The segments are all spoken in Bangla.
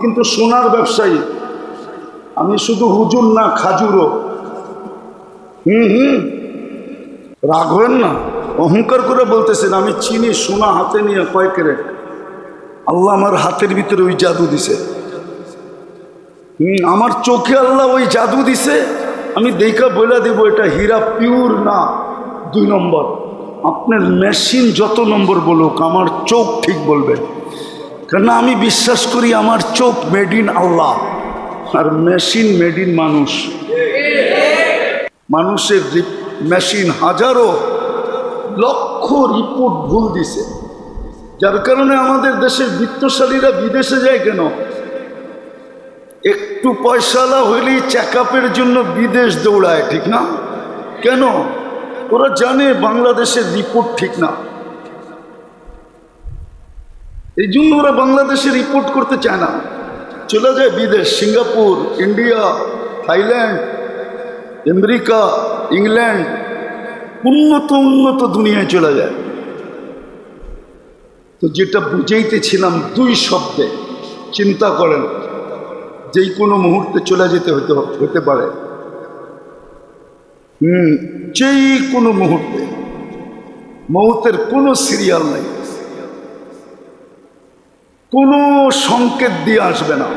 কিন্তু সোনার ব্যবসায়ী। আমি শুধু হুজুর না, খাজুরও। হুম হুম। রাগ হবেন না, অহংকার করে বলতেছেন, আমি চিনি সোনা হাতে নিয়ে কয় ক্যারেট? আল্লাহ আমার হাতের ভিতরে ওই জাদু দিছে। হুম, আমার চোখে আল্লাহ ওই জাদু দিছে। আমি দেখা বলে দেব, এটা হীরা পিওর না, দুই নম্বর। আপনার মেশিন যত নম্বর বলুক, আমার চোখ ঠিক বলবে। কেননা আমি বিশ্বাস করি আমার চোখ মেড ইন আল্লাহ, আর মেশিন মেড ইন মানুষ। মানুষের মেশিন হাজারো, লক্ষ রিপোর্ট ভুল দিছে। যার কারণে আমাদের দেশের বিত্তশালীরা বিদেশে যায় কেন? একটু পয়সালা হইলেই চেক জন্য বিদেশ দৌড়ায়, ঠিক না? কেন? ওরা জানে বাংলাদেশের রিপোর্ট ঠিক না। এই জন্য ওরা বাংলাদেশে রিপোর্ট করতে চায় না। চলে যায় বিদেশ, Singapore, India, Thailand, America, England, উন্নত উন্নত দুনিয়ায় চলে যায়। তো যেটা বুঝাইতেছিলাম দুই শব্দে, চিন্তা করেন, যেই কোনো মুহূর্তে চলে যেতে হতে হতে পারে। হুম, যেই কোনো মুহূর্তে, মৌতের কোনো সিরিয়াল নেই। কোনো সংকেত দিয়ে আসবে না।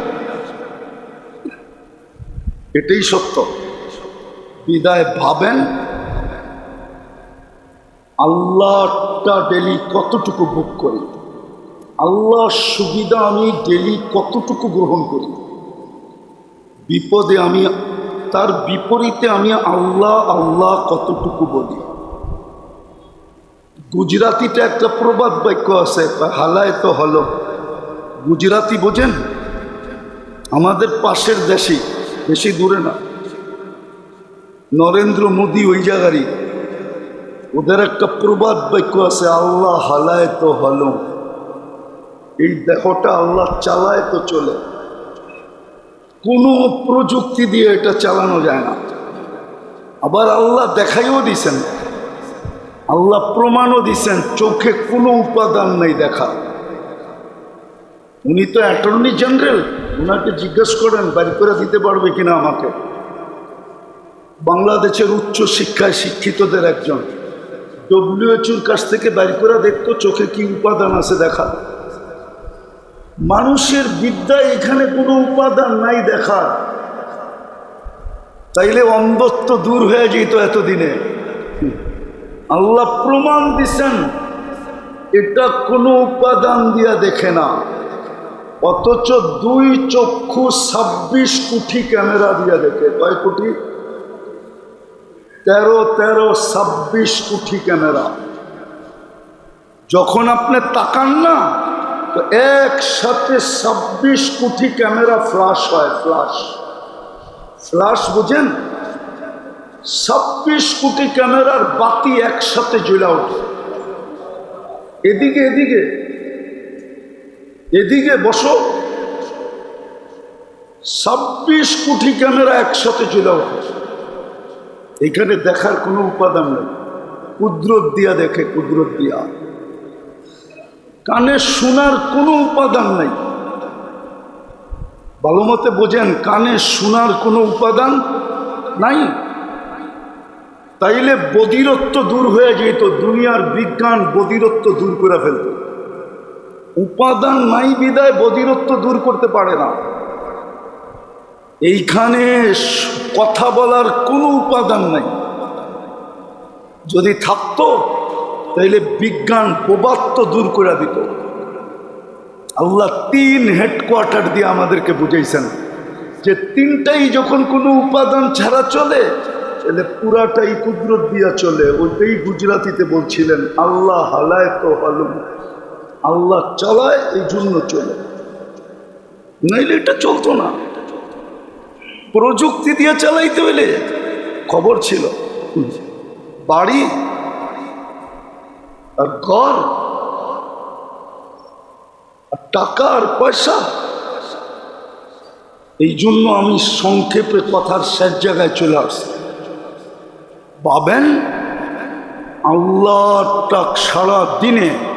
এটাই সত্য। বিদায় ভাবেন, আল্লাহটা ডেলি কতটুকু বুক করি, আল্লাহর সুবিধা আমি ডেলি কতটুকু গ্রহণ করি, বিপদে আমি, তার বিপরীতে আমি আল্লাহ আল্লাহ কতটুকু বলি। গুজরাতিটা একটা প্রবাদ বাক্য আছে, হালায় তো হলো গুজরাতি বোঝেন? আমাদের পাশের দেশে বেশি দূরে না। নরেন্দ্র মোদী ওই জায়গারই। ওদের একটা প্রবাদ বাক্য আছে, আল্লাহ হালায় তো হলো। এই দেহটা আল্লাহ চালায় তো চলে। কোনো প্রযুক্তি দিয়ে এটা চালানো যায় না। আবার আল্লাহ দেখাইও দিছেন। আল্লাহ প্রমাণও দিছেন, চোখে কোনো উপাদান নেই দেখা। উনি তো অ্যাটর্নি জেনারেল ওনাকে জিজ্ঞেস করেন, বাড়ি করে দিতে পারবে কিনা আমাকে। বাংলাদেশের উচ্চ শিক্ষায় শিক্ষিতদের একজন। ডব্লিউএচওর কাছ থেকে বাড়ি করে দেখতো চোখে কি উপাদান আছে দেখা। মানুষের বিদ্যা এখানে কোনো উপাদান নাই দেখা। তাইলে অন্ধত্ব দূর হয়ে যেত এতদিনে। আল্লাহ প্রমাণ দিছেন, এটা কোনো উপাদান দিয়া দেখে না। অথচ দুই চক্ষু ছাব্বিশ কোটি ক্যামেরা দিয়া দেখে। কয় কোটি তেরো তেরো, ছাব্বিশ কোটি ক্যামেরা। যখন আপনি তাকান না, তো একসাথে ছাব্বিশ কোটি ক্যামেরা ফ্লাশ হয় ফ্লাশ ফ্লাশ বুঝেন? ছাব্বিশ কোটি ক্যামেরার বাতি একসাথে জ্বলে ওঠে। এদিকে এদিকে। এদিকে বসো। ছাব্বিশ কোটি ক্যামেরা একসাথে ওঠে। এখানে দেখার কোনো উপাদান নেই। কুদরত দিয়া দেখে, কুদরত দিয়া। কানে শোনার কোনো উপাদান নেই। ভালো মতে বোঝেন, কানে শোনার কোনো উপাদান নাই? তাইলে বদিরত্ব দূর হয়ে যেত, দুনিয়ার বিজ্ঞান বদিরত্ব দূর করে ফেলত। উপাদান নাই বিদায় বদিরত্ব দূর করতে পারে না। এইখানে কথা বলার কোনো উপাদান নাই। যদি থাকতো, তাইলে বিজ্ঞান প্রবাত্য দূর করে দিত। আল্লাহ তিন হেডকোয়ার্টার দিয়ে আমাদেরকে বুঝাইছেন যে তিনটাই যখন কোনো উপাদান ছাড়া চলে তাহলে পুরাটাই কুদরত দিয়া চলে। ওইটাই গুজরাতিতে বলছিলেন, আল্লাহ হালায় তো হালুম আল্লাহ চালায়, এই জন্য চলে। নাইলে এটা চলতো না। প্রযুক্তি দিয়ে চালাইতে হইলে খবর ছিল। বাড়ি আর ঘর আর টাকা আর পয়সা। এই জন্য আমি সংক্ষেপে কথার শেষ জায়গায় চলে আসছি। পাবেন আল্লাহটা সারা দিনে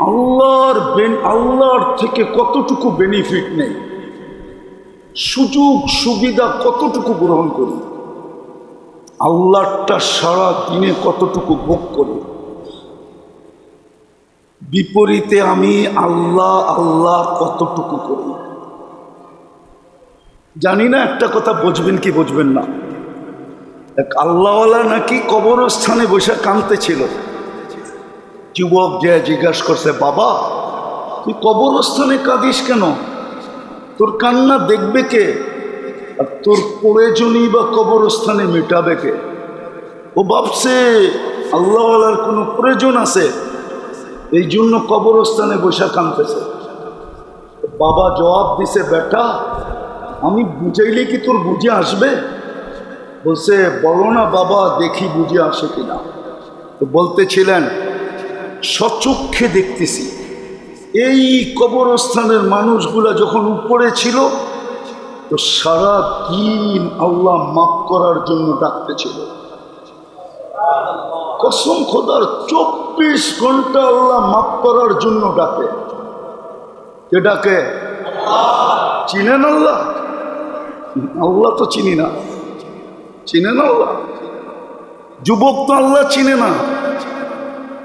আল্লাহর আল্লাহর থেকে কতটুকু বেনিফিট নেই? সুযোগ, সুবিধা কতটুকু গ্রহণ করি? আল্লাহটা সারা দিনে কতটুকু ভোগ করি? বিপরীতে আমি আল্লাহ আল্লাহ কতটুকু করি? জানি না, একটা কথা বুঝবেন কি বুঝবেন না? এক আল্লাহওয়ালা নাকি কবরস্থানে বসে কাঁদতে ছিল যুবক যে জিজ্ঞাসা করছে, বাবা, তুই কবরস্থানে কাঁদিস কেন? তোর কান্না দেখবে কে? আর তোর প্রয়োজনই বা কবরস্থানে মেটাবে কে? ও ভাবছে, আল্লাহওয়ালার কোনো প্রয়োজন আছে এই জন্য কবরস্থানে বসে কাঁদতেছে। বাবা জবাব দিছে, বেটা, আমি বুঝাইলে কি তোর বুঝে আসবে? বলছে, বলো না বাবা, দেখি বুঝে আসে কিনা। তো বলতেছিলেন সচক্ষে দেখতেছি। এই কবরস্থানের মানুষগুলা যখন উপরে ছিল, তো সারা দিন আল্লাহ মাফ করার জন্য ডাকতেছিল। কসম খোদার, চব্বিশ ঘণ্টা আল্লাহ মাফ করার জন্য ডাকে। কে ডাকে? চিনেন আল্লাহ? আল্লাহ তো চিনি না। চিনেন আল্লাহ? যুবক তো আল্লাহ চিনে না।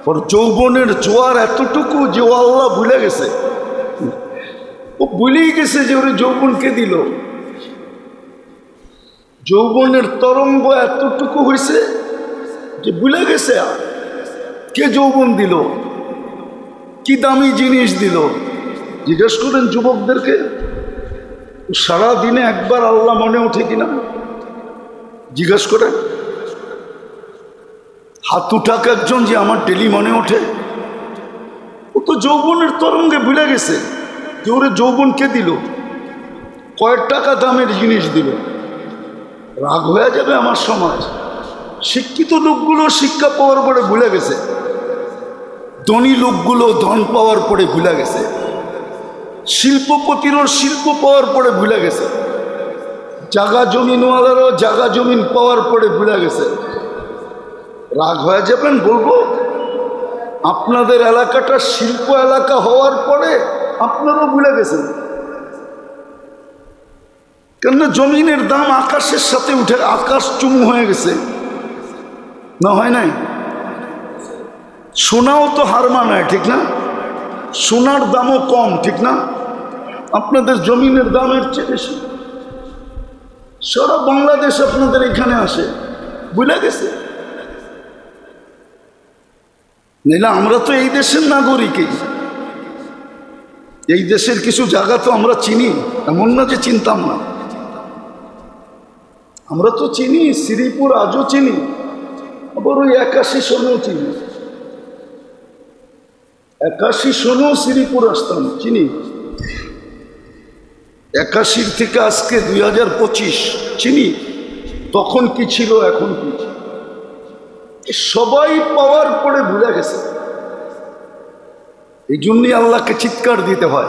ওর যৌবনের জোয়ার এতটুকু যে ও আল্লাহ ভুলে গেছে। ও ভুলেই গেছে যে ওর যৌবনকে দিল। যৌবনের তরঙ্গ এতটুকু হয়েছে যে ভুলে গেছে। কে যৌবন দিল? কি দামি জিনিস দিল? জিজ্ঞেস করেন যুবকদেরকে সারা দিনে একবার আল্লাহ মনে ওঠে কিনা? জিজ্ঞেস করেন হাত উঠাক একজন যে আমার ডেলি মনে ওঠে, ও তো যৌবনের তরঙ্গে ভুলে গেছে যে ওরে যৌবন কে দিল? কয়েক টাকা দামের জিনিস দিল। রাগ হয়ে যাবে আমার সমাজ। শিক্ষিত লোকগুলো শিক্ষা পাওয়ার পরে ভুলে গেছে। ধনী লোকগুলো ধন পাওয়ার পরে ভুলে গেছে। শিল্পপতিরও শিল্প পাওয়ার পরে ভুলে গেছে। জাগা জমিনওয়ালারও জাগা জমিন পাওয়ার পরে ভুলে গেছে। রাগ হয়ে যাবেন বলব? আপনাদের এলাকাটা শিল্প এলাকা হওয়ার পরে আপনারাও ভুলে গেছেন। কেননা জমিনের দাম আকাশের সাথে উঠে আকাশ চুমু হয়ে গেছে। না হয় নাই? সোনাও তো হার মানায়, ঠিক না? সোনার দামও কম, ঠিক না? আপনাদের জমিনের দামের চেয়ে বেশি। সারা বাংলাদেশ আপনাদের এখানে আসে। বুঝলে গেছে? নাইলে আমরা তো এই দেশের নাগরিকই। এই দেশের কিছু জায়গা তো আমরা চিনি, এমন না যে চিনতাম না। আমরা তো চিনি, শ্রীপুর আজও চিনি, আবার ওই একাশি সনেও চিনি। একাশি সনেও শ্রীপুর আসতাম, চিনি। একাশির থেকে আজকে দুই হাজার পঁচিশ, চিনি। তখন কি ছিল, এখন কি? সবাই পাওয়ার পরে ভুলে গেছে। এই জন্যই আল্লাহকে চিৎকার দিতে হয়,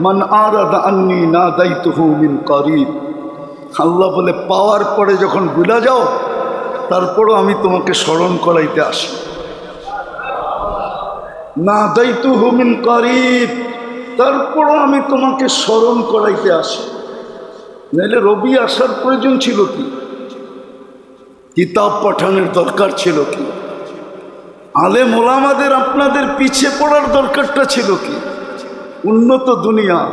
মান আরাদা আন্নি না দায়িত্ব মিন করিব। আল্লাহ বলে, পাওয়ার পরে যখন ভুলে যাও, তারপরও আমি তোমাকে স্মরণ করাইতে আসি। না দায়িত্ব হুমিন করিব। তারপরও আমি তোমাকে স্মরণ করাইতে আসি। নাহলে রবি আসার প্রয়োজন ছিল কি? কিতাব পাঠানোর দরকার ছিল কি? আলে মোলামাদের আপনাদের পিছে পড়ার দরকারটা ছিল কি? উন্নত দুনিয়া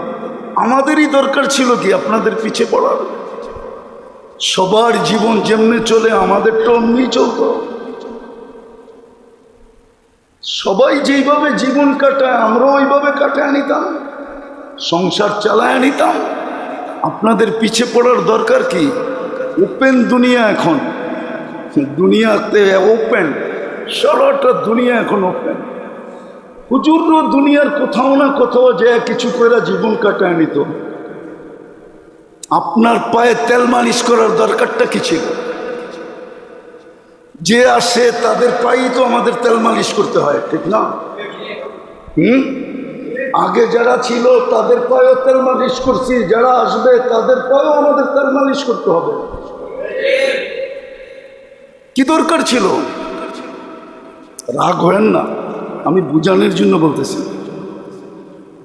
আমাদেরই দরকার ছিল কি আপনাদের পিছে পড়ার? সবার জীবন যেমনি চলে আমাদেরটা অমনি চলতো। সবাই যেইভাবে জীবন কাটায়, আমরাও ওইভাবে কাটায় নিতাম। সংসার চালায় নিতাম। আপনাদের পিছে পড়ার দরকার কি? ওপেন দুনিয়া এখন। দুনিয়াতে ওপেন সারাটা দুনিয়া এখন ওপেন হুজুরও দুনিয়ার কোথাও না কোথাও যে কিছু করে জীবন কাটায় নিত। আপনার পায়ে তেল মালিশ করার দরকারটা কি ছিল? যে আসে তাদের পায়েই তো আমাদের তেল মালিশ করতে হয়, ঠিক না? হুম? আগে যারা ছিল তাদের পায়েও তেল মালিশ করছি, যারা আসবে তাদের পায়েও আমাদের তেল মালিশ করতে হবে। কি দরকার ছিল? রাগ হয়েন না, আমি বুঝানোর জন্য বলতেছি।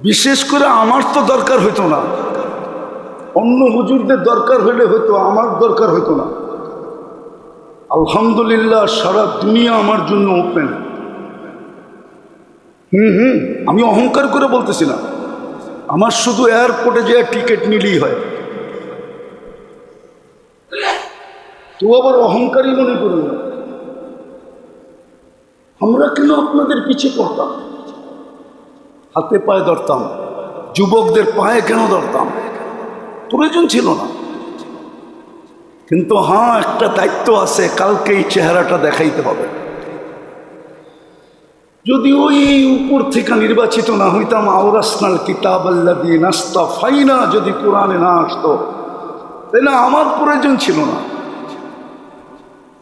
বিশেষ করে আমার তো দরকার হইতো না। অন্য হুজুরদের দরকার হইলে হয়তো আমার দরকার হইতো না। আলহামদুলিল্লাহ, সারা দুনিয়া আমার জন্য ওপেন হুম হুম, আমি অহংকার করে বলতেছি না আমার শুধু এয়ারপোর্টে যে টিকিট নিলেই হয়। তো আবার অহংকারী মনে করুন আমরা কেন আপনাদের পিছিয়ে পড়তাম? হাতে পায়ে ধরতাম। যুবকদের পায়ে কেন ধরতাম? প্রয়োজন ছিল না। কিন্তু হ্যাঁ একটা দায়িত্ব আছে কালকে এই চেহারাটা দেখাইতে হবে। যদি ওই উপর থেকে নির্বাচিত না হইতাম, আওরাসনাল কিতাব আল্লা দিয়ে নাস্তা ফাইনা যদি কোরআনে না আসতো, তাহলে আমার প্রয়োজন ছিল না।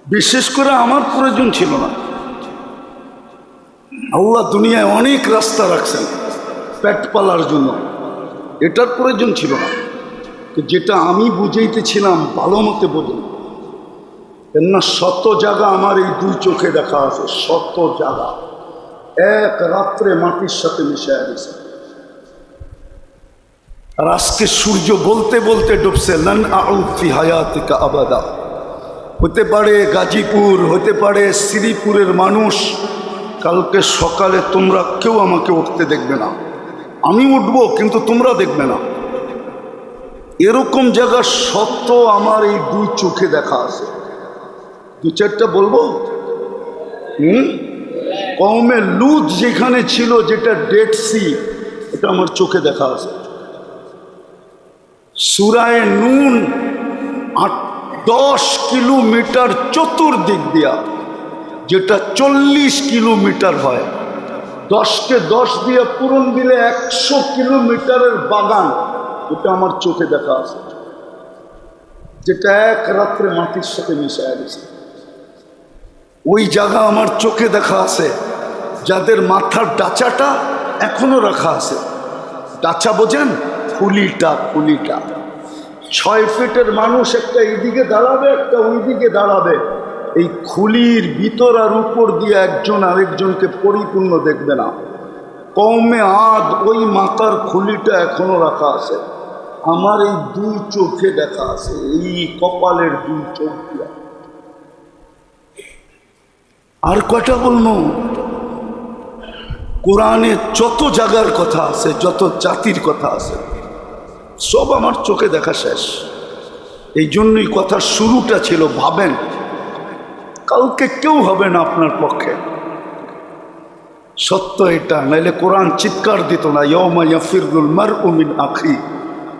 বিশেষ করে আমার প্রয়োজন ছিল না। আল্লাহ দুনিয়ায় অনেক রাস্তা রাখছেন পেট পালার জন্য। এটার প্রয়োজন ছিল না। যেটা আমি বুঝাইতেছিলাম ভালো মতে বোঝেন। কেননা শত জায়গা আমার এই দুই চোখে দেখা আছে, শত জায়গা। এক রাত্রে মাটির সাথে মিশে গেছে। আর আজকে সূর্য বলতে বলতে ডুবছে নন আউফি হায়াতিকা আবাদা। হতে পারে গাজীপুর, হতে পারে শ্রীপুরের মানুষ, কালকে সকালে তোমরা কেউ আমাকে উঠতে দেখবে না। আমি উঠবো, কিন্তু তোমরা দেখবে না। এরকম জায়গা সত্য আমার এই দুই চোখে দেখা আছে। দু চারটা বলব? হুম? কমে লুজ যেখানে ছিল, যেটা ডেড সি এটা আমার চোখে দেখা আছে। সুরায় নুন আট দশ কিলোমিটার চতুর্দিক দিয়া, যেটা চল্লিশ কিলোমিটার হয়। দশকে দশ দিয়ে পূরণ দিলে একশো কিলোমিটারের বাগান, এটা আমার চোখে দেখা আছে। যেটা এক রাত্রে মাটির সাথে মিশে গেছে। ওই জায়গা আমার চোখে দেখা আছে, যাদের মাথার ডাচাটা এখনও রাখা আছে। ডাচা বোঝেন? ফুলিটা ফুলিটা। ছয় ফিটের মানুষ একটা এইদিকে দাঁড়াবে, একটা ওইদিকে দাঁড়াবে। এই খুলির ভিতর আর উপর দিয়ে একজন আরেকজনকে পরিপূর্ণ দেখবে না। কমে আদ ওই মাথার খুলিটা এখনও রাখা আছে। আমার এই দুই চোখে দেখা আছে, এই কপালের দুই চোখ দিয়া। আর কটা বলব? কোরআনে যত জায়গার কথা আছে, যত জাতির কথা আছে সব আমার চোখে দেখা শেষ। এই জন্যই কথার শুরুটা ছিল, ভাবেন কালকে কেউ হবে না আপনার পক্ষে। সত্য এটা, নাইলে কোরআন চিৎকার দিত না ইয়মা ইয়াফিরুল মার উমিন আখি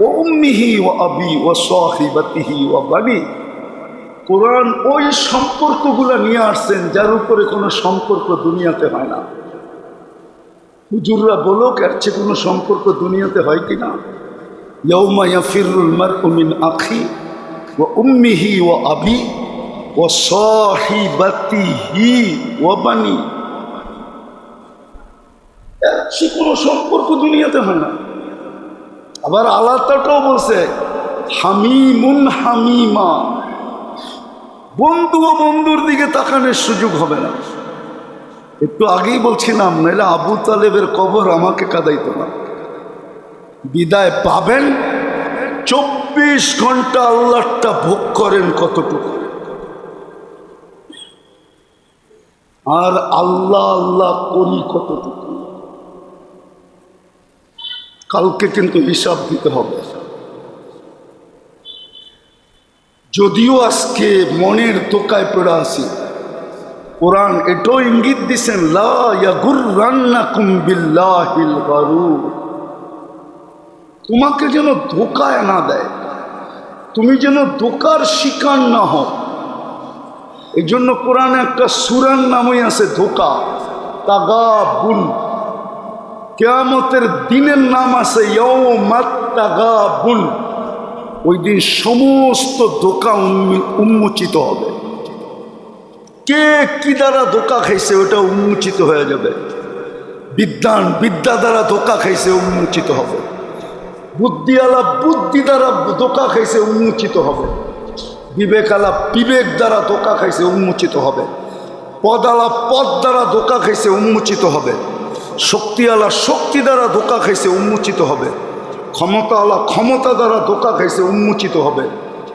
ও উম্মিহি ও আবি ও সাহিবাতিহি ও বানি। কোরআন ওই সম্পর্কগুলো নিয়ে আসছেন, যার উপরে কোনো সম্পর্ক দুনিয়াতে হয় না। হুজুররা বলুক, এর চেয়ে কোনো সম্পর্ক দুনিয়াতে হয় কি না উমিন আখি ও উম্মিহি ও আবি ও সাহিবাতিহি ও বানি কোনো সম্পর্ক দুনিয়াতে হয় না। আবার আলাদাটাও বলছে, হামিমুন হামিমা। বন্ধু ও বন্ধুর দিকে তাকানোর সুযোগ হবে না। একটু আগেই বলছিলাম নাহলে আবু তালেবের কবর আমাকে কাদাইতো না। বিদায় পাবেন। চব্বিশ ঘণ্টা আল্লাহটা ভোগ করেন কতটুকু। আর আল্লাহ আল্লাহ করি কতটুকু। কালকে কিন্তু হিসাব দিতে হবে। যদিও আজকে মনের তোকায় পড়ে আসি কোরআন এটাও ইঙ্গিত দিছেন তোমাকে যেন ধোকায় না দেয়। তুমি যেন ধোকার শিকার না হও। এই জন্য কোরআনে একটা সুরান নামই আছে ধোকা তাগা বুন কেয়ামতের দিনের নাম আছে তাগা বুন ওই দিন সমস্ত ধোকা উন্মোচিত হবে। কে কি দ্বারা ধোকা খাইছে ওটা উন্মোচিত হয়ে যাবে। বিদ্যান বিদ্যা দ্বারা ধোকা খাইছে, উন্মোচিত হবে। বুদ্ধিওয়ালা বুদ্ধি দ্বারা ধোকা খাইছে, উন্মোচিত হবে। বিবেকালা বিবেক দ্বারা ধোকা খাইছে, উন্মোচিত হবে। পদালা পদ দ্বারা ধোকা খাইছে, উন্মোচিত হবে। শক্তিওয়ালা শক্তি দ্বারা ধোকা খাইছে, উন্মোচিত হবে। ক্ষমতাওয়ালা ক্ষমতা দ্বারা ধোকা খাইছে, উন্মোচিত হবে।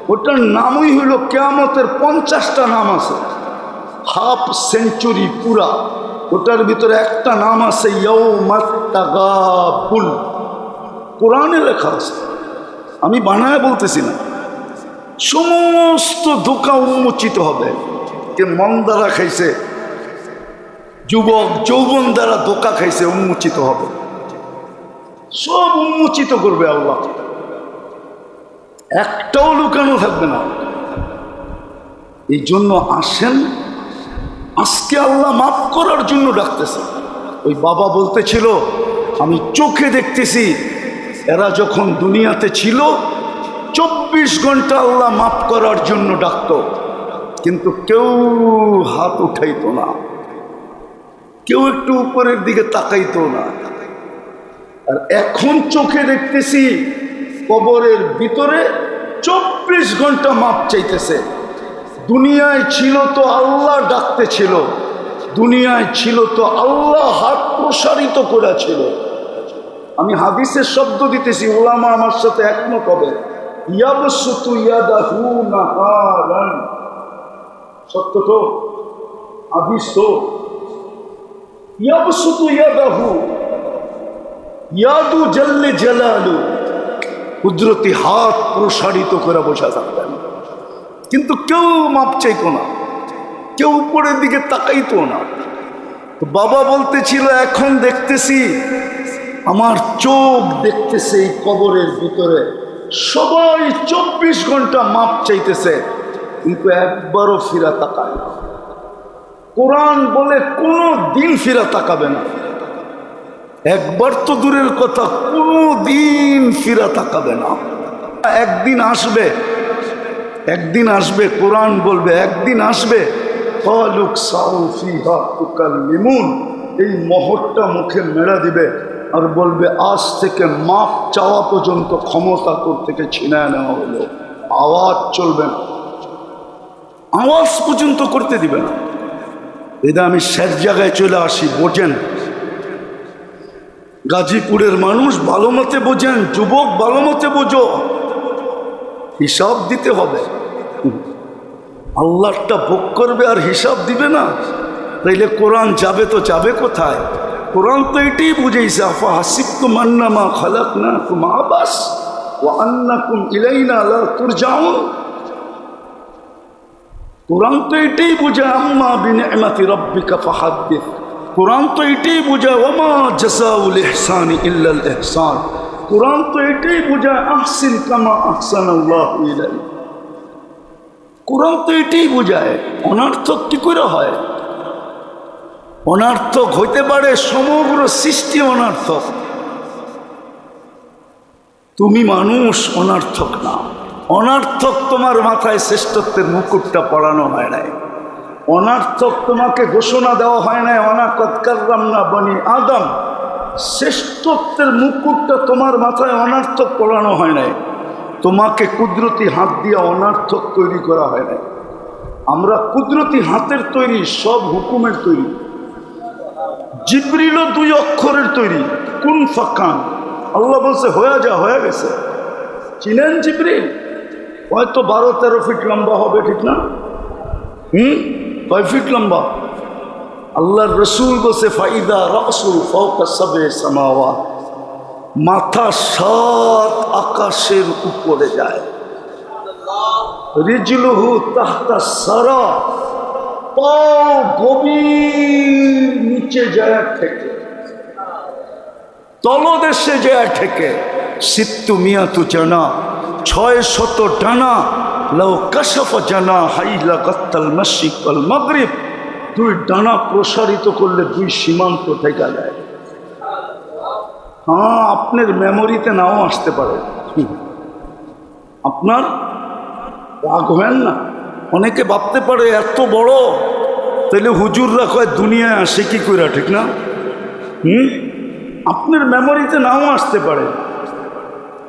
ওটার নামই হইল কেয়ামতের পঞ্চাশটা নাম আছে। হাফ সেঞ্চুরি পুরা। ওটার ভিতরে একটা নাম আছে ইয়ৌমাত্তাগাবুল কোরআনে লেখা আছে। আমি বানায় বলতেছি না। সমস্ত দোকা উন্মোচিত হবে। কে মন দ্বারা খাইছে, যুবক, যৌবন দ্বারা দোকা খাইছে, উন্মোচিত হবে। সব উন্মোচিত করবে আল্লাহ। একটাও লুকানো থাকবে না। এই জন্য আসেন, আজকে আল্লাহ মাফ করার জন্য ডাকতেছে। ওই বাবা বলতেছিল, আমি চোখে দেখতেছি এরা যখন দুনিয়াতে ছিল, চব্বিশ ঘণ্টা আল্লাহ মাফ করার জন্য ডাকত। কিন্তু কেউ হাত উঠাইতো না। কেউ একটু উপরের দিকে তাকাইত না। আর এখন চোখে দেখতেছি, কবরের ভিতরে চব্বিশ ঘণ্টা মাপ চাইতেছে। দুনিয়ায় ছিল তো আল্লাহ ডাকতে ছিল দুনিয়ায় ছিল তো আল্লাহ হাত প্রসারিত করেছিল। আমি হাদিসের শব্দ দিতেছি ওলামা আমার সাথে একমত হবে। সত্য তো? ইয়াদু কুদরতি হাত প্রসারিত করে বসা থাকতেন কিন্তু কেউ মাপ চাইতো না। কেউ উপরের দিকে তাকাইতো না। তো বাবা বলতেছিল, এখন দেখতেছি আমার চোখ দেখতেছে এই কবরের ভিতরে। সবাই চব্বিশ ঘণ্টা মাপ চাইতেছে, কিন্তু একবারও ফিরা তাকায় না। কোরআন বলে কোনো দিন ফিরা তাকাবে না। একবার তো দূরের কথা, কোনো দিন ফিরা তাকাবে না। একদিন আসবে একদিন আসবে, কোরআন বলবে, একদিন আসবে। এই মহরটা মুখে মেরা দিবে। আর বলবে, আজ থেকে মাপ চাওয়া পর্যন্ত ক্ষমতা তোর থেকে ছিনায় নেওয়া হলো। আওয়াজ চলবে না। আওয়াজ পর্যন্ত করতে দিবে না। এটা আমি শেষ জায়গায় চলে আসি, বোঝেন। গাজীপুরের মানুষ ভালো মতে বোঝেন, যুবক ভালো মতে বোঝো। হিসাব দিতে হবে। আল্লাহটা ভোগ করবে আর হিসাব দিবে না। তাইলে কোরআন যাবে তো যাবে কোথায়? কোরআন তো এটাই বুঝেছে আফা হাসিক তো মান্নামা খালাক না তুম আবাস ও আন্না কুম ইলাইনা আল্লাহ তোর যাও কোরআন তো এটাই বোঝায়, আম্মা বিনিয়ামাতি রব্বিকা ফাহাদ্দিস। কোরআন তো এটাই বোঝায়, ওমা জাসাউল ইহসানি ইল্লাল ইহসান। কোরআন তো এটাই বোঝায়, আহসিন কামা আহসান আল্লাহ ইলাই কোরআন তো এটাই বোঝায়, অনার্থক কি করে হয়? অনার্থক হইতে পারে সমগ্র সৃষ্টি অনার্থক। তুমি মানুষ অনার্থক না। অনার্থক তোমার মাথায় শ্রেষ্ঠত্বের মুকুটটা পড়ানো হয় নাই। অনার্থক তোমাকে ঘোষণা দেওয়া হয় নাই অনাকৎকার না বনি আদম। শ্রেষ্ঠত্বের মুকুটটা তোমার মাথায় অনার্থক পড়ানো হয় নাই। তোমাকে কুদরতি হাত দিয়ে অনার্থক তৈরি করা হয় নাই। আমরা কুদরতি হাতের তৈরি, সব হুকুমের তৈরি। জিবরিল দুই অক্ষরের তৈরি, কোন ফাকান আল্লাহ বলছে, হয়ে যা, হয়ে গেছে। চিনেন জিবরিল? হয়তো বারো, তেরো ফিট লম্বা হবে, ঠিক না? হুম? কয় ফিট লম্বা? আল্লাহর রসুল বসে ফাইদা রসুল ফৌকা সবে সামাওয়া। মাথা সাত আকাশের উপরে যায়। রিজলুহু তাহতা সারা। পাও গভীর নিচে যায় থেকে। তলদেশে যায় থেকে। সিত্তু মিয়াতু জানা, ছয় শত ডানা, লাউ কাশফ জানা হাইলা কত্তাল মশিকল মগরিব। দুই ডানা প্রসারিত করলে দুই সীমান্ত থেকে যায়। হ্যাঁ আপনার মেমোরিতে নাও আসতে পারে। আপনার রাগ হবেন না। অনেকে ভাবতে পারে, এত বড়? তাহলে হুজুররা কয়, দুনিয়ায় আসে কি কইরা, ঠিক না? হুম? আপনার মেমোরিতে নাও আসতে পারে।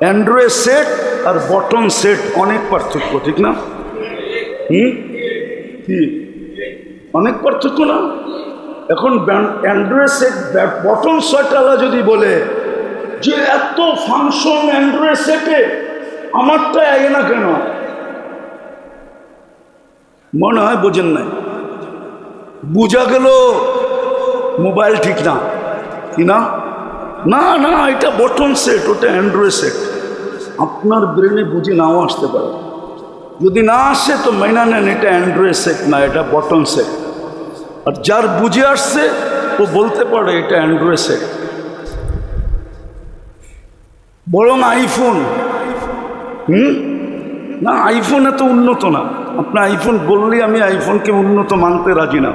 অ্যান্ড্রয়েড সেট আর বটন সেট অনেক পার্থক্য, ঠিক না? হুম? অনেক পার্থক্য না? এখন অ্যান্ড্রয়েড সেট বটন সেটওয়ালা যদি বলে, যে এত ফাংশন অ্যান্ড্রয়েড সেটে আমারটা আগে না কেন? মনে হয় বোঝেন নাই। বুঝা গেল মোবাইল ঠিক না। কি না? না না, এটা বটন সেট, ওটা অ্যান্ড্রয়েড সেট। আপনার ব্রেনে বুঝে নাও আসতে পারে। যদি না আসে তো মেনা নেন, এটা অ্যান্ড্রয়েড সেট না, এটা বটন সেট। আর যার বুঝে আসছে, ও বলতে পারে এটা অ্যান্ড্রয়েড সেট। বরং আইফোন, হুম? না, আইফোন এত উন্নত না। আপনার আইফোন বললে আমি আইফোনকে উন্নত মানতে রাজি না।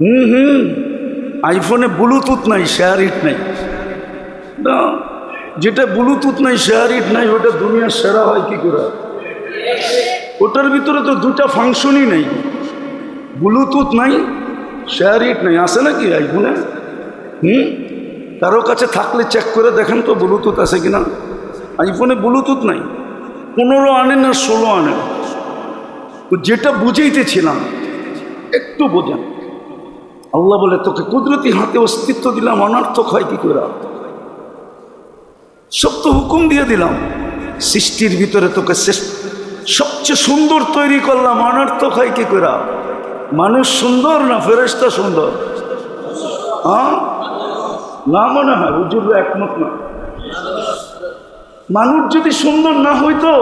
হুম হুম। আইফোনে ব্লুটুথ নাই শেয়ার ইট নাই। না, যেটা ব্লুটুথ নাই শেয়ার ইট নাই, ওটা দুনিয়ার সেরা হয় কি করে? ওটার ভিতরে তো দুটা ফাংশনই নেই। ব্লুটুথ নাই শেয়ার ইট নাই। আসে নাকি আইফোনে হুম? কারও কাছে থাকলে চেক করে দেখেন তো ব্লুটুথ আছে কিনা। আইফোনে ব্লুটুথ নাই। পনেরো আনেন না ষোলো আনেন। যেটা বুঝেইতেছিলাম, একটু বোঝেন আল্লাহ বলে, তোকে কুদরতি হাতে অস্তিত্ব দিলাম, অনার্থক হয় কি করে? সব তো হুকুম দিয়ে দিলাম, সৃষ্টির ভিতরে তোকে সবচেয়ে সুন্দর তৈরি করলাম, অনার্থক হয় কি করে? মানুষ সুন্দর না ফেরেস্তা সুন্দর? হ্যাঁ? না মনে হয় হুজুর একমত না। মানুষ যদি সুন্দর না হইতো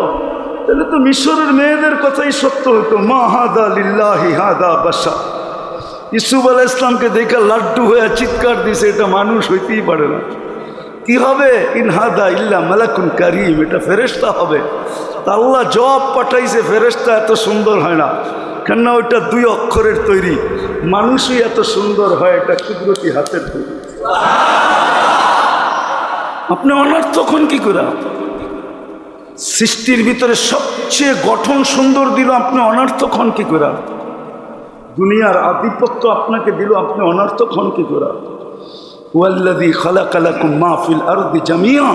তাহলে তো মিশরের মেয়েদের কথাই সত্য হইতো মা হাদা লিল্লাহি হাদা বাসা ইসুফ আলাহ ইসলামকে দেখে লাড্ডু হয়ে চিৎকার দিছে এটা মানুষ হইতেই পারে না। কি হবে? ইন হাদা ইল্লা মালাকুন কারিম, এটা ফেরেস্তা হবে। তা আল্লাহ জবাব পাঠাইছে ফেরেস্তা এত সুন্দর হয় না। কেননা ওইটা দুই অক্ষরের তৈরি। মানুষই এত সুন্দর হয়, এটা কুদরতি হাতের তৈরি। আপনি অনর্থক হন কি করে? সৃষ্টির ভিতরে সবচেয়ে গঠন সুন্দর দিল আপনি অনর্থক হন কি করে? দুনিয়ার আধিপত্য আপনাকে দিল আপনি অনর্থক হন কি করে? ওয়াল্লাদি খালাকালাকুম মাহফিল আরদি জামিয়া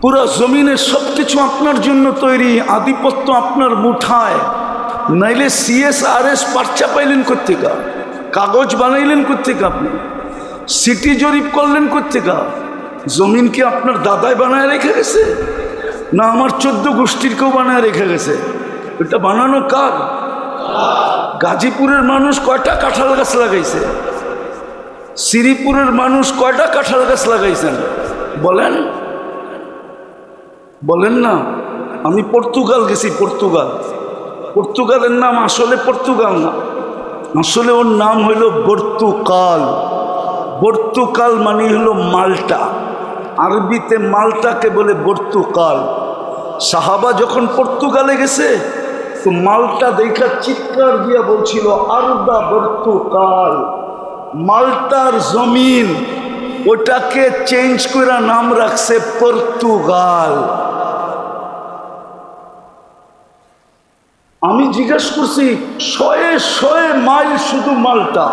পুরো জমিনের সব কিছু আপনার জন্য তৈরি, আধিপত্য আপনার মুঠায়। নাইলে সিএসআরএস পার্চা পাইলেন কোথেকা কাগজ বানাইলেন কোথেকা আপনি? সিটি জরিপ করলেন কোথেকা জমিন কি আপনার দাদাই বানায় রেখে গেছে? না, আমার চোদ্দ গোষ্ঠীর কেউ বানায় রেখে গেছে। এটা বানানো কার? গাজীপুরের মানুষ কয়টা কাঁঠাল গাছ লাগাইছে? শ্রীপুরের মানুষ কয়টা কাঁঠাল গাছ লাগাইছেন? বলেন। বলেন না, আমি পর্তুগাল গেছি, পর্তুগাল। পর্তুগালের নাম আসলে পর্তুগাল না। আসলে ওর নাম হইল বর্তুকাল। বর্তুকাল মানে হলো মালটা। আরবিতে মালটাকে বলে বর্তুকাল সাহাবা যখন পর্তুগালে গেছে, তো মালটা দেখা চিৎকার দিয়া বলছিল আরদা বর্তুকাল মালটার জমিন, ওটাকে চেঞ্জ করে নাম রাখছে পর্তুগাল। আমি জিজ্ঞেস করছি, শয়ে শয়ে মাইল শুধু মালটা?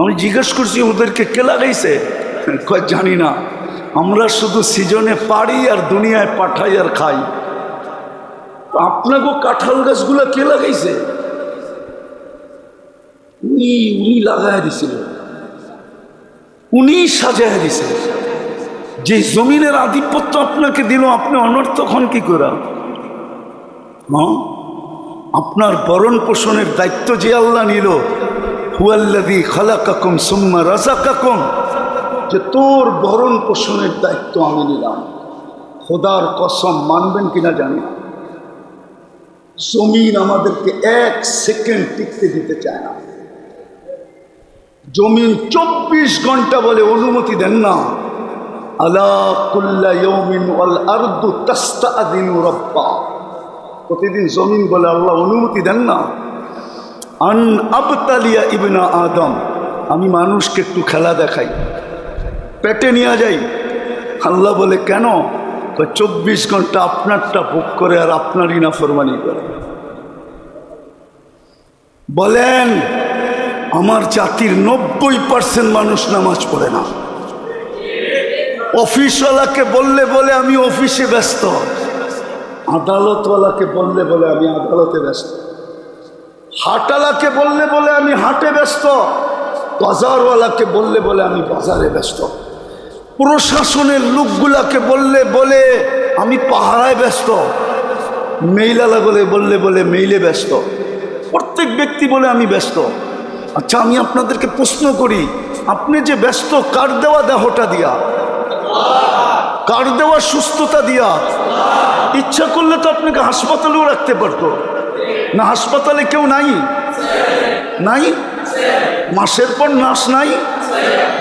আমি জিজ্ঞেস করছি, ওদেরকে কে লাগাইছে? জানি না। আমরা শুধু সিজনে পারি আর দুনিয়ায় পাঠাই আর খাই। আপনাকেও কাঁঠাল গাছগুলো কে লাগাইছে? উনি উনি লাগাই দিছিল। উনি সাজায় দিছে। যে জমিনের আধিপত্য আপনাকে দিল, আপনি অনর্থক হন কি করে আপনার বরণ পোষণের দায়িত্ব যে আল্লাহ নিল হুয়াল্লাদি খালাকাকুম সুম্মা রাজাকাকুম যে তোর বরণ পোষণের দায়িত্ব আমি নিলাম। খোদার কসম মানবেন কিনা জানি। জমিন আমাদেরকে এক সেকেন্ড টিকতে দিতে চায় না। জমিন চব্বিশ ঘণ্টা বলে অনুমতি দেন না। প্রতিদিন জমিন বলে আল্লাহ অনুমতি দেন না। আন আবতালিয়া ইবনা আদম, আমি মানুষকে একটু খেলা দেখাই। পেটে নিয়ে যাই। আল্লাহ বলে, কেন? চব্বিশ ঘণ্টা আপনারটা ভোগ করে আর আপনারই না ফরমানি করে। বলেন, আমার জাতির নব্বই পার্সেন্ট মানুষ নামাজ পড়ে না। অফিসওয়ালাকে বললে বলে আমি অফিসে ব্যস্ত। আদালতওয়ালাকে বললে বলে আমি আদালতে ব্যস্ত। হাটালাকে বললে বলে আমি হাটে ব্যস্ত। বাজারওয়ালাকে বললে বলে আমি বাজারে ব্যস্ত। প্রশাসনের লোকগুলাকে বললে বলে, আমি পাহারায় ব্যস্ত। মেইলালা বলে, বললে বলে, মেইলে ব্যস্ত। প্রত্যেক ব্যক্তি বলে, আমি ব্যস্ত। আচ্ছা আমি আপনাদেরকে প্রশ্ন করি, আপনি যে ব্যস্ত, কার দেওয়া দেহটা দিয়া? কার দেওয়া সুস্থতা দিয়া? ইচ্ছা করলে তো আপনাকে হাসপাতালেও রাখতে পারতো। না, হাসপাতালে কেউ নাই? নাই? মাসের পর নাস নাই,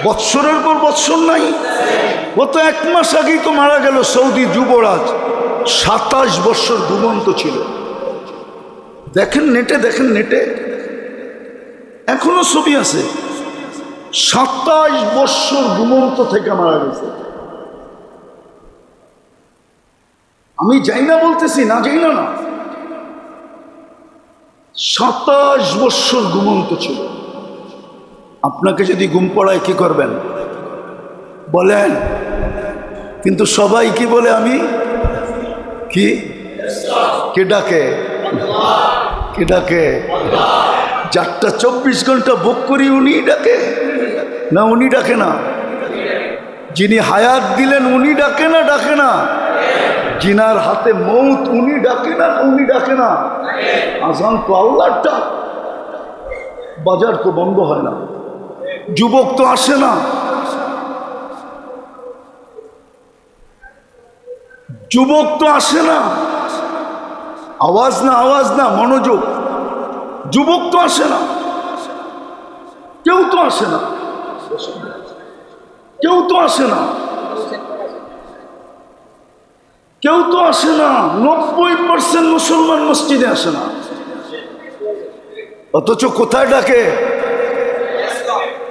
বৎসরের পর বৎসর নাই। গত এক মাস আগেই তো মারা গেল সৌদি যুবরাজ। সাতাশ বৎসর ঘুমন্ত ছিল। দেখেন নেটে দেখেন নেটে। এখনও ছবি আছে। সাতাশ বৎসর ঘুমন্ত থেকে মারা গেছে। আমি যাই না বলতেছি, না যাই না না। সাতাশ বৎসর ঘুমন্ত ছিল। আপনাকে যদি ঘুম পড়ায় কি করবেন? বলেন। কিন্তু সবাই কি বলে আমি? কি? কে ডাকে? কে ডাকে? চারটা চব্বিশ ঘণ্টা বুক করি উনি ডাকে। না, উনি ডাকে না। যিনি হায়াত দিলেন উনি ডাকে না ডাকে না। জিনার হাতে মৌত উনি ডাকে না, উনি ডাকে না। আজান তো আল্লাহর ডাক। বাজার তো বন্ধ হয় না। যুবক তো আসে না। যুবক তো আসে না। আওয়াজ না আওয়াজ না, মনোযোগ। যুবক তো আসে না। কেউ তো আসে না। কেউ তো আসে না। কেউ তো আসে না। নব্বই পার্সেন্ট মুসলমান মসজিদে আসে না। অথচ কোথায় ডাকে?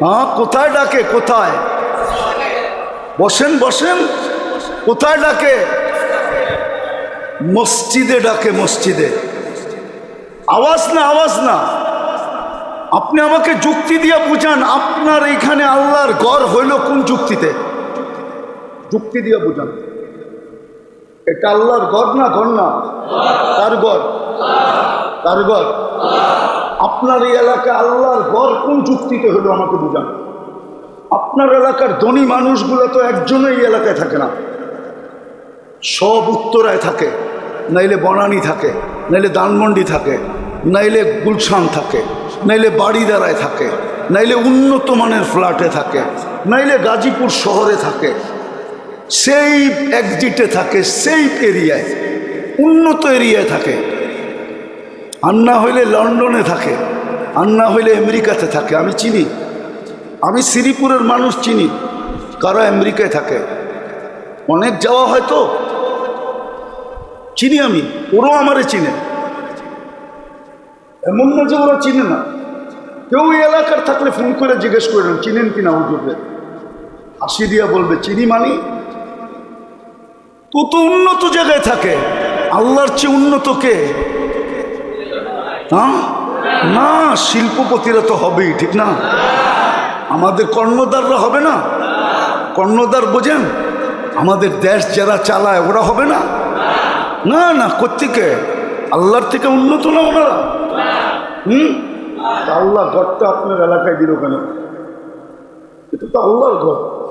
হ্যাঁ কোথায় ডাকে, কোথায়? বসেন বসেন। কোথায় ডাকে? মসজিদে ডাকে, মসজিদে। আওয়াজ না আওয়াজ না। আপনি আমাকে যুক্তি দিয়ে বুঝান, আপনার এইখানে আল্লাহর গড় হইল কোন যুক্তিতে? যুক্তি দিয়ে বুঝান। এটা আল্লাহর গড় না গড় না? তার গড় তার গড় আপনার এই এলাকায় আল্লাহর গড় কোন চুক্তিতে হলো আমাকে বুঝান। আপনার এলাকার ধনী মানুষগুলো তো একজনই এই এলাকায় থাকে না। সব উত্তরায় থাকে, নাইলে বনানি থাকে, নাইলে দানমন্ডি থাকে, নাইলে গুলশান থাকে, নাইলে বাড়িদারায় থাকে, নাইলে উন্নত মানের ফ্ল্যাটে থাকে, নাইলে গাজীপুর শহরে থাকে, সেই একজিটে থাকে, সেই এরিয়ায়, উন্নত এরিয়ায় থাকে। আর না হইলে লন্ডনে থাকে আর না হইলে আমেরিকাতে থাকে, আমি চিনি। আমি শ্রীপুরের মানুষ চিনি, কারও আমেরিকায় থাকে। অনেক যাওয়া হয়তো চিনি আমি, ওরাও আমারে চিনে। এমন না যে ওরা চিনে না। কেউ এলাকার থাকলে ফোন করে জিজ্ঞেস করে নেন, চিনেন কিনা হুজুরকে হাসি দিয়া বলবে, চিনি মানি? কত উন্নত জায়গায় থাকে। আল্লাহর চেয়ে উন্নত কে? না? শিল্পপতিরা তো হবেই, ঠিক না? আমাদের কর্ণদাররা হবে না? কর্ণদার বোঝেন? আমাদের দেশ যারা চালায়, ওরা হবে না? না না কোথেকে আল্লাহর থেকে উন্নত না ওনারা? হুম? আল্লাহ ঘরটা আপনার এলাকায় দিল কেন? এটা তো আল্লাহর ঘর।